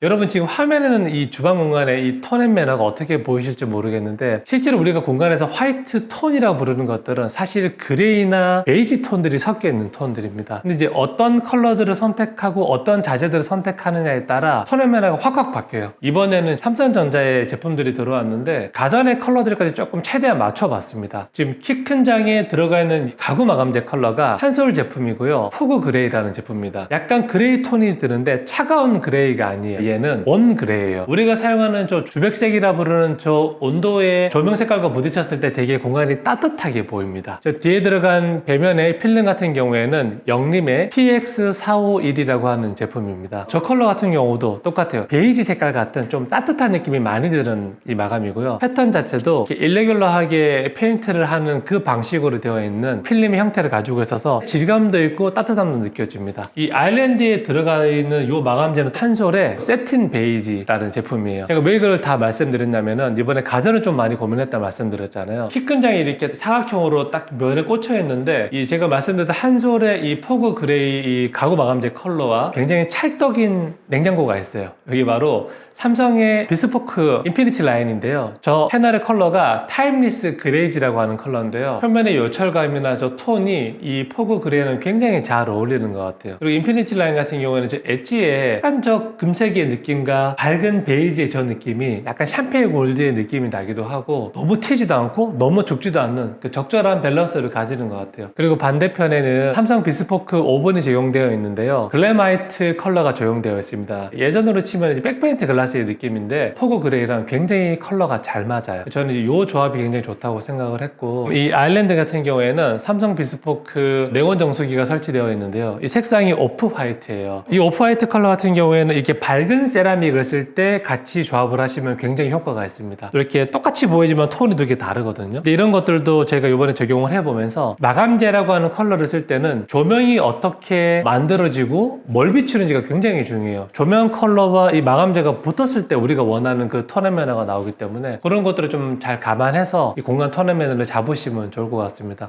여러분 지금 화면에는 이 주방 공간에 이 톤앤 매너가 어떻게 보이실지 모르겠는데 실제로 우리가 공간에서 화이트 톤이라고 부르는 것들은 사실 그레이나 베이지 톤들이 섞여 있는 톤들입니다. 근데 이제 어떤 컬러들을 선택하고 어떤 자재들을 선택하느냐에 따라 톤앤 매너가 확확 바뀌어요. 이번에는 삼성전자의 제품들이 들어왔는데 가전의 컬러들까지 조금 최대한 맞춰봤습니다. 지금 키 큰 장에 들어가 있는 가구 마감재 컬러가 한솔 제품이고요. 포그 그레이라는 제품입니다. 약간 그레이 톤이 드는데 차가운 그레이가 아니에요. 얘는 원 그레이예요. 우리가 사용하는 저 주백색이라 부르는 저 온도의 조명 색깔과 부딪혔을 때 되게 공간이 따뜻하게 보입니다. 저 뒤에 들어간 배면의 필름 같은 경우에는 영림의 PX451이라고 하는 제품입니다. 저 컬러 같은 경우도 똑같아요. 베이지 색깔 같은 좀 따뜻한 느낌이 많이 드는 이 마감이고요. 패턴 자체도 일레귤러하게 페인트를 하는 그 방식으로 되어 있는 필름 형태를 가지고 있어서 질감도 있고 따뜻함도 느껴집니다. 이 아일랜드에 들어가 있는 이 마감재는 탄솔의 세틴 베이지라는 제품이에요. 제가 왜 이걸 다 말씀드렸냐면은 이번에 가전을 좀 많이 고민했다 말씀드렸잖아요. 키큰장이 이렇게 사각형으로 딱 면에 꽂혀 있는데 이 제가 말씀드렸던 한솔의 이 포그 그레이 이 가구 마감재 컬러와 굉장히 찰떡인 냉장고가 있어요. 여기 바로 삼성의 비스포크 인피니티 라인인데요. 저 패널의 컬러가 타임리스 그레이지라고 하는 컬러인데요. 표면의 요철감이나 저 톤이 이 포그 그레이는 굉장히 잘 어울리는 것 같아요. 그리고 인피니티 라인 같은 경우에는 저 엣지에 약간 저 금색의 느낌과 밝은 베이지의 저 느낌이 약간 샴페인 골드의 느낌이 나기도 하고 너무 튀지도 않고 너무 죽지도 않는 그 적절한 밸런스를 가지는 것 같아요. 그리고 반대편에는 삼성 비스포크 오븐이 적용되어 있는데요. 글래마이트 컬러가 적용되어 있습니다. 예전으로 치면 백페인트 글라스 의 느낌인데 포그 그레이랑 굉장히 컬러가 잘 맞아요. 저는 이 조합이 굉장히 좋다고 생각을 했고 이 아일랜드 같은 경우에는 삼성 비스포크 냉온 정수기가 설치되어 있는데요. 이 색상이 오프 화이트예요. 이 오프 화이트 컬러 같은 경우에는 이렇게 밝은 세라믹을 쓸 때 같이 조합을 하시면 굉장히 효과가 있습니다. 이렇게 똑같이 보이지만 톤이 되게 다르거든요. 이런 것들도 제가 이번에 적용을 해보면서 마감재라고 하는 컬러를 쓸 때는 조명이 어떻게 만들어지고 뭘 비추는지가 굉장히 중요해요. 조명 컬러와 이 마감재가 붙 었을 때 우리가 원하는 그 톤앤 매너가 나오기 때문에 그런 것들을 좀 잘 감안해서 이 공간 톤앤 매너를 잡으시면 좋을 것 같습니다.